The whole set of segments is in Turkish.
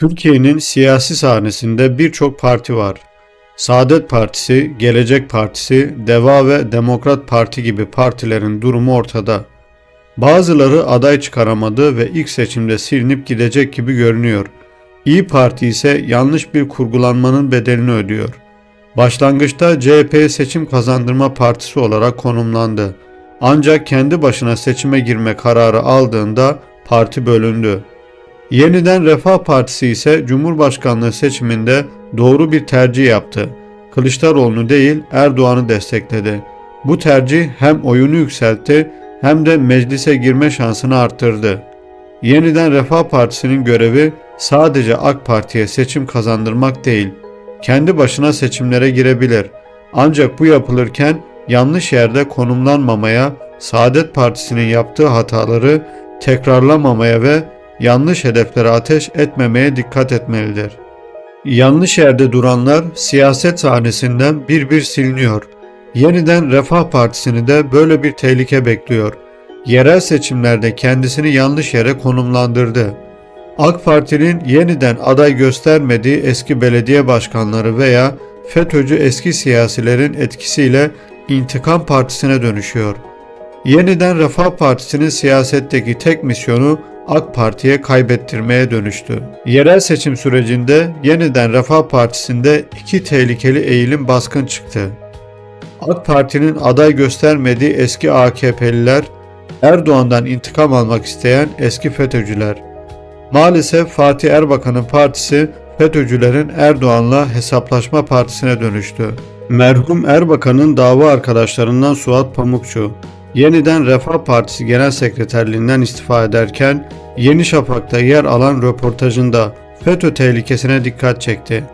Türkiye'nin siyasi sahnesinde birçok parti var. Saadet Partisi, Gelecek Partisi, Deva ve Demokrat Parti gibi partilerin durumu ortada. Bazıları aday çıkaramadı ve ilk seçimde silinip gidecek gibi görünüyor. İyi Parti ise yanlış bir kurgulanmanın bedelini ödüyor. Başlangıçta CHP seçim kazandırma partisi olarak konumlandı. Ancak kendi başına seçime girme kararı aldığında parti bölündü. Yeniden Refah Partisi ise Cumhurbaşkanlığı seçiminde doğru bir tercih yaptı. Kılıçdaroğlu'nu değil Erdoğan'ı destekledi. Bu tercih hem oyunu yükseltti hem de meclise girme şansını arttırdı. Yeniden Refah Partisi'nin görevi sadece AK Parti'ye seçim kazandırmak değil, kendi başına seçimlere girebilir. Ancak bu yapılırken yanlış yerde konumlanmamaya, Saadet Partisi'nin yaptığı hataları tekrarlamamaya ve yanlış hedeflere ateş etmemeye dikkat etmelidir. Yanlış yerde duranlar siyaset sahnesinden bir bir siliniyor. Yeniden Refah Partisi'ni de böyle bir tehlike bekliyor. Yerel seçimlerde kendisini yanlış yere konumlandırdı. AK Parti'nin yeniden aday göstermediği eski belediye başkanları veya FETÖ'cü eski siyasilerin etkisiyle intikam partisine dönüşüyor. Yeniden Refah Partisi'nin siyasetteki tek misyonu AK Parti'ye kaybettirmeye dönüştü. Yerel seçim sürecinde yeniden Refah Partisi'nde iki tehlikeli eğilim baskın çıktı. AK Parti'nin aday göstermediği eski AKP'liler, Erdoğan'dan intikam almak isteyen eski FETÖ'cüler. Maalesef Fatih Erbakan'ın partisi FETÖ'cülerin Erdoğan'la hesaplaşma partisine dönüştü. Merhum Erbakan'ın dava arkadaşlarından Suat Pamukçu, yeniden Refah Partisi Genel Sekreterliğinden istifa ederken Yeni Şafak'ta yer alan röportajında FETÖ tehlikesine dikkat çekti.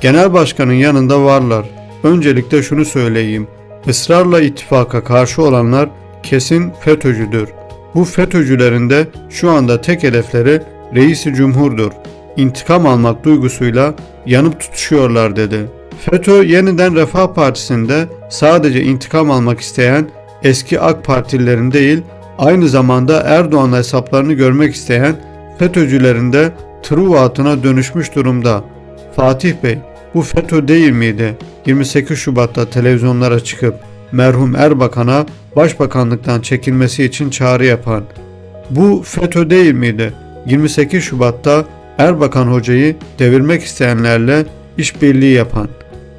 Genel Başkan'ın yanında varlar. Öncelikle şunu söyleyeyim. Israrla ittifaka karşı olanlar kesin FETÖ'cüdür. Bu FETÖ'cülerin de şu anda tek hedefleri reisi cumhurdur. İntikam almak duygusuyla yanıp tutuşuyorlar dedi. FETÖ yeniden Refah Partisi'nde sadece intikam almak isteyen eski AK Partililerin değil, aynı zamanda Erdoğan'la hesaplarını görmek isteyen FETÖ'cülerin de Truva atına dönüşmüş durumda. Fatih Bey, bu FETÖ değil miydi? 28 Şubat'ta televizyonlara çıkıp merhum Erbakan'a başbakanlıktan çekilmesi için çağrı yapan. Bu FETÖ değil miydi? 28 Şubat'ta Erbakan hocayı devirmek isteyenlerle işbirliği yapan.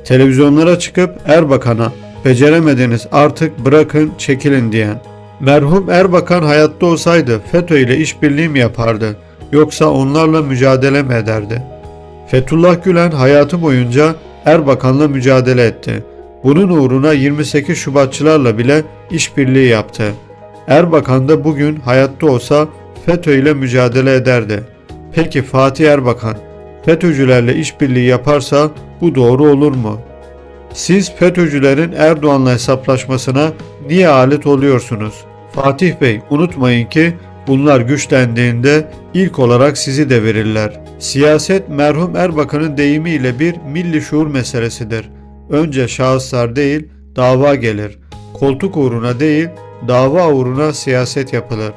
Televizyonlara çıkıp Erbakan'a beceremediniz artık bırakın çekilin diyen. Merhum Erbakan hayatta olsaydı FETÖ ile işbirliği mi yapardı yoksa onlarla mücadele mi ederdi? Fethullah Gülen hayatı boyunca Erbakan'la mücadele etti. Bunun uğruna 28 Şubatçılarla bile işbirliği yaptı. Erbakan da bugün hayatta olsa FETÖ ile mücadele ederdi. Peki Fatih Erbakan FETÖ'cülerle işbirliği yaparsa bu doğru olur mu? Siz FETÖ'cülerin Erdoğan'la hesaplaşmasına niye alet oluyorsunuz? Fatih Bey unutmayın ki bunlar güçlendiğinde ilk olarak sizi de verirler. Siyaset merhum Erbakan'ın deyimiyle bir milli şuur meselesidir. Önce şahıslar değil dava gelir. Koltuk uğruna değil dava uğruna siyaset yapılır.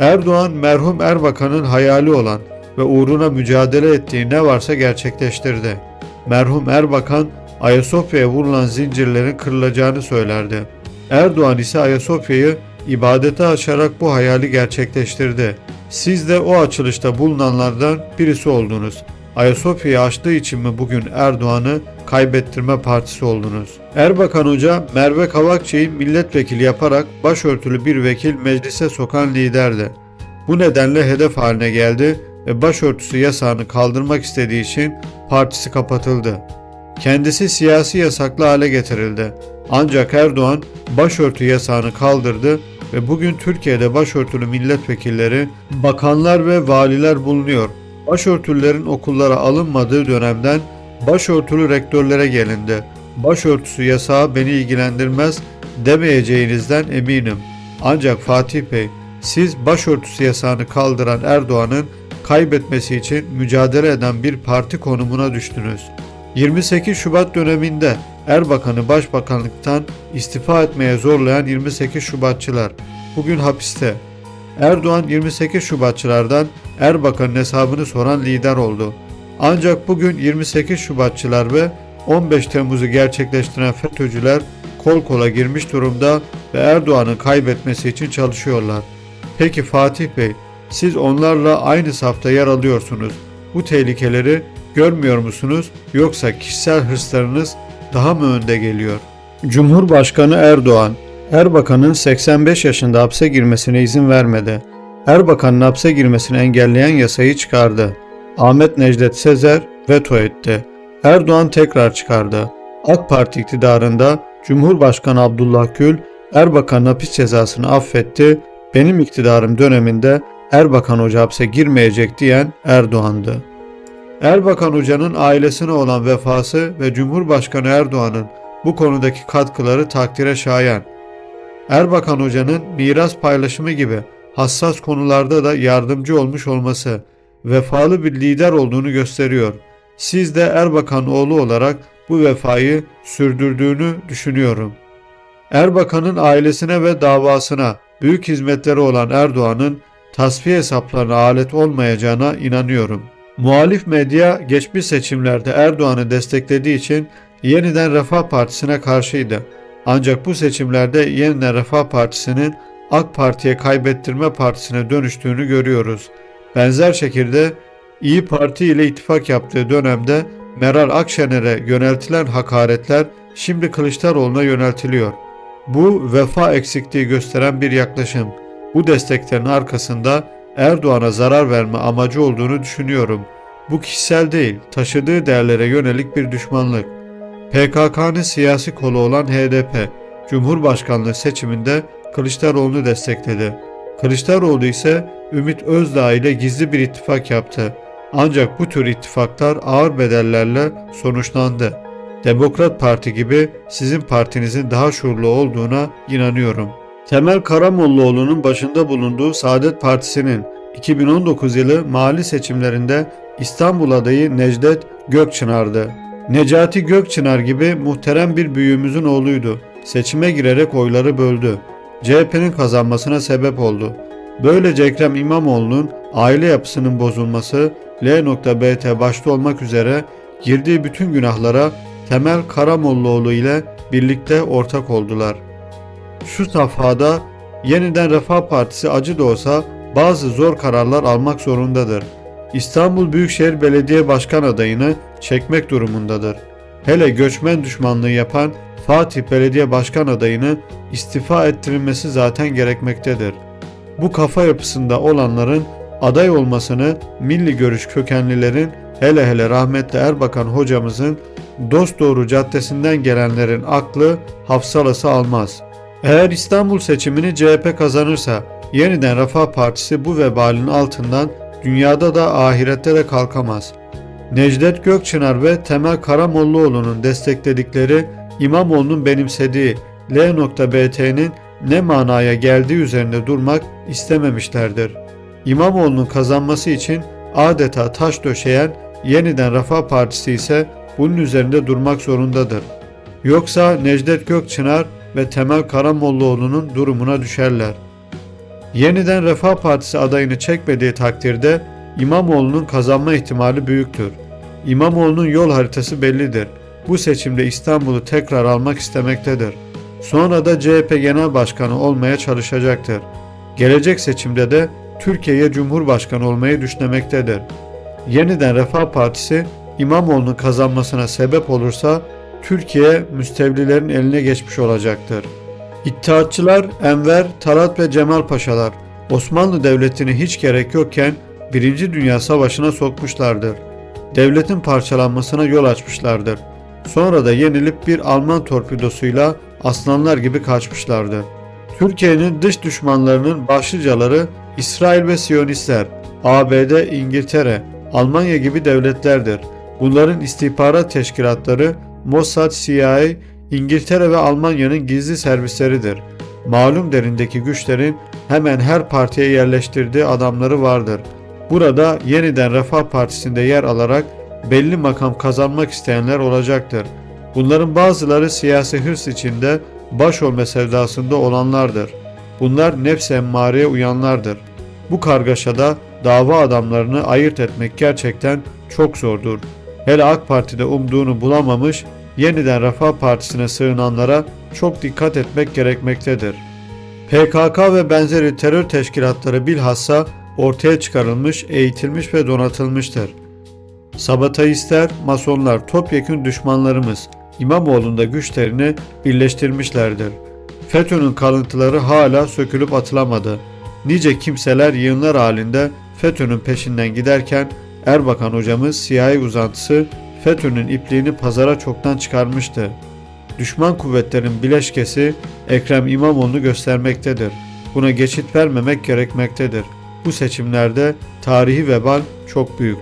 Erdoğan merhum Erbakan'ın hayali olan ve uğruna mücadele ettiği ne varsa gerçekleştirdi. Merhum Erbakan Ayasofya'ya vurulan zincirlerin kırılacağını söylerdi. Erdoğan ise Ayasofya'yı ibadete açarak bu hayali gerçekleştirdi. Siz de o açılışta bulunanlardan birisi oldunuz. Ayasofya'yı açtığı için mi bugün Erdoğan'ı kaybettirme partisi oldunuz? Erbakan Hoca Merve Kavakçı'yı milletvekili yaparak başörtülü bir vekil meclise sokan liderdi. Bu nedenle hedef haline geldi ve başörtüsü yasağını kaldırmak istediği için partisi kapatıldı. Kendisi siyasi yasaklı hale getirildi. Ancak Erdoğan başörtü yasağını kaldırdı ve bugün Türkiye'de başörtülü milletvekilleri, bakanlar ve valiler bulunuyor. Başörtülülerin okullara alınmadığı dönemden başörtülü rektörlere gelindi. Başörtüsü yasağı beni ilgilendirmez demeyeceğinizden eminim. Ancak Fatih Bey, siz başörtüsü yasağını kaldıran Erdoğan'ın kaybetmesi için mücadele eden bir parti konumuna düştünüz. 28 Şubat döneminde Erbakan'ı başbakanlıktan istifa etmeye zorlayan 28 Şubatçılar bugün hapiste. Erdoğan 28 Şubatçılardan Erbakan'ın hesabını soran lider oldu. Ancak bugün 28 Şubatçılar ve 15 Temmuz'u gerçekleştiren FETÖ'cüler kol kola girmiş durumda ve Erdoğan'ın kaybetmesi için çalışıyorlar. Peki Fatih Bey, siz onlarla aynı safta yer alıyorsunuz. Bu tehlikeleri görmüyor musunuz yoksa kişisel hırslarınız daha mı önde geliyor? Cumhurbaşkanı Erdoğan, Erbakan'ın 85 yaşında hapse girmesine izin vermedi. Erbakan'ın hapse girmesini engelleyen yasayı çıkardı. Ahmet Necdet Sezer veto etti. Erdoğan tekrar çıkardı. AK Parti iktidarında Cumhurbaşkanı Abdullah Gül Erbakan'ın hapis cezasını affetti. Benim iktidarım döneminde Erbakan Hoca hapse girmeyecek diyen Erdoğan'dı. Erbakan Hoca'nın ailesine olan vefası ve Cumhurbaşkanı Erdoğan'ın bu konudaki katkıları takdire şayan. Erbakan Hoca'nın miras paylaşımı gibi hassas konularda da yardımcı olmuş olması vefalı bir lider olduğunu gösteriyor. Siz de Erbakan oğlu olarak bu vefayı sürdürdüğünü düşünüyorum. Erbakan'ın ailesine ve davasına büyük hizmetleri olan Erdoğan'ın tasfiye hesaplarına alet olmayacağına inanıyorum. Muhalif medya geçmiş seçimlerde Erdoğan'ı desteklediği için yeniden Refah Partisi'ne karşıydı. Ancak bu seçimlerde yeniden Refah Partisi'nin AK Parti'ye kaybettirme partisine dönüştüğünü görüyoruz. Benzer şekilde İyi Parti ile ittifak yaptığı dönemde Meral Akşener'e yöneltilen hakaretler şimdi Kılıçdaroğlu'na yöneltiliyor. Bu vefa eksikliği gösteren bir yaklaşım. Bu desteklerin arkasında Erdoğan'a zarar verme amacı olduğunu düşünüyorum. Bu kişisel değil, taşıdığı değerlere yönelik bir düşmanlık. PKK'nın siyasi kolu olan HDP, Cumhurbaşkanlığı seçiminde Kılıçdaroğlu'nu destekledi. Kılıçdaroğlu ise Ümit Özdağ ile gizli bir ittifak yaptı. Ancak bu tür ittifaklar ağır bedellerle sonuçlandı. Demokrat Parti gibi sizin partinizin daha şuurlu olduğuna inanıyorum. Temel Karamollaoğlu'nun başında bulunduğu Saadet Partisi'nin 2019 yılı mali seçimlerinde İstanbul adayı Necdet Gökçınar'dı. Necati Gökçınar gibi muhterem bir büyüğümüzün oğluydu. Seçime girerek oyları böldü. CHP'nin kazanmasına sebep oldu. Böylece Ekrem İmamoğlu'nun aile yapısının bozulması, L.BT başta olmak üzere girdiği bütün günahlara Temel Karamollaoğlu ile birlikte ortak oldular. Şu safhada yeniden Refah Partisi acı da olsa bazı zor kararlar almak zorundadır. İstanbul Büyükşehir Belediye Başkan adayını çekmek durumundadır. Hele göçmen düşmanlığı yapan Fatih Belediye Başkan adayını istifa ettirilmesi zaten gerekmektedir. Bu kafa yapısında olanların aday olmasını milli görüş kökenlilerin hele hele rahmetli Erbakan hocamızın dost doğru caddesinden gelenlerin aklı hafsalası almaz. Eğer İstanbul seçimini CHP kazanırsa yeniden Refah Partisi bu vebalin altından dünyada da ahirette de kalkamaz. Necdet Gökçınar ve Temel Karamollaoğlu'nun destekledikleri İmamoğlu'nun benimsediği L.BT'nin ne manaya geldiği üzerinde durmak istememişlerdir. İmamoğlu'nun kazanması için adeta taş döşeyen yeniden Refah Partisi ise bunun üzerinde durmak zorundadır. Yoksa Necdet Gökçınar ve Temel Karamollaoğlu'nun durumuna düşerler. Yeniden Refah Partisi adayını çekmediği takdirde İmamoğlu'nun kazanma ihtimali büyüktür. İmamoğlu'nun yol haritası bellidir. Bu seçimde İstanbul'u tekrar almak istemektedir. Sonra da CHP Genel Başkanı olmaya çalışacaktır. Gelecek seçimde de Türkiye'ye Cumhurbaşkanı olmayı düşünmektedir. Yeniden Refah Partisi İmamoğlu'nun kazanmasına sebep olursa Türkiye müstevlilerin eline geçmiş olacaktır. İttihatçılar Enver, Talat ve Cemal Paşalar Osmanlı Devleti'ni hiç gerek yokken Birinci Dünya Savaşı'na sokmuşlardır. Devletin parçalanmasına yol açmışlardır. Sonra da yenilip bir Alman torpidosuyla aslanlar gibi kaçmışlardır. Türkiye'nin dış düşmanlarının başlıcaları İsrail ve Siyonistler, ABD, İngiltere, Almanya gibi devletlerdir. Bunların istihbarat teşkilatları Mossad, CIA, İngiltere ve Almanya'nın gizli servisleridir. Malum derindeki güçlerin hemen her partiye yerleştirdiği adamları vardır. Burada yeniden Refah Partisi'nde yer alarak belli makam kazanmak isteyenler olacaktır. Bunların bazıları siyasi hırs içinde baş olma sevdasında olanlardır. Bunlar nefs emmareye uyanlardır. Bu kargaşada dava adamlarını ayırt etmek gerçekten çok zordur. Hele AK Parti'de umduğunu bulamamış, yeniden Refah Partisi'ne sığınanlara çok dikkat etmek gerekmektedir. PKK ve benzeri terör teşkilatları bilhassa ortaya çıkarılmış, eğitilmiş ve donatılmıştır. Sabatayistler, masonlar topyekün düşmanlarımız İmamoğlu'nda güçlerini birleştirmişlerdir. FETÖ'nün kalıntıları hala sökülüp atılamadı. Nice kimseler yığınlar halinde FETÖ'nün peşinden giderken Erbakan hocamız CIA uzantısı FETÖ'nün ipliğini pazara çoktan çıkarmıştı. Düşman kuvvetlerin bileşkesi Ekrem İmamoğlu'nu göstermektedir. Buna geçit vermemek gerekmektedir. Bu seçimlerde tarihi vebal çok büyük.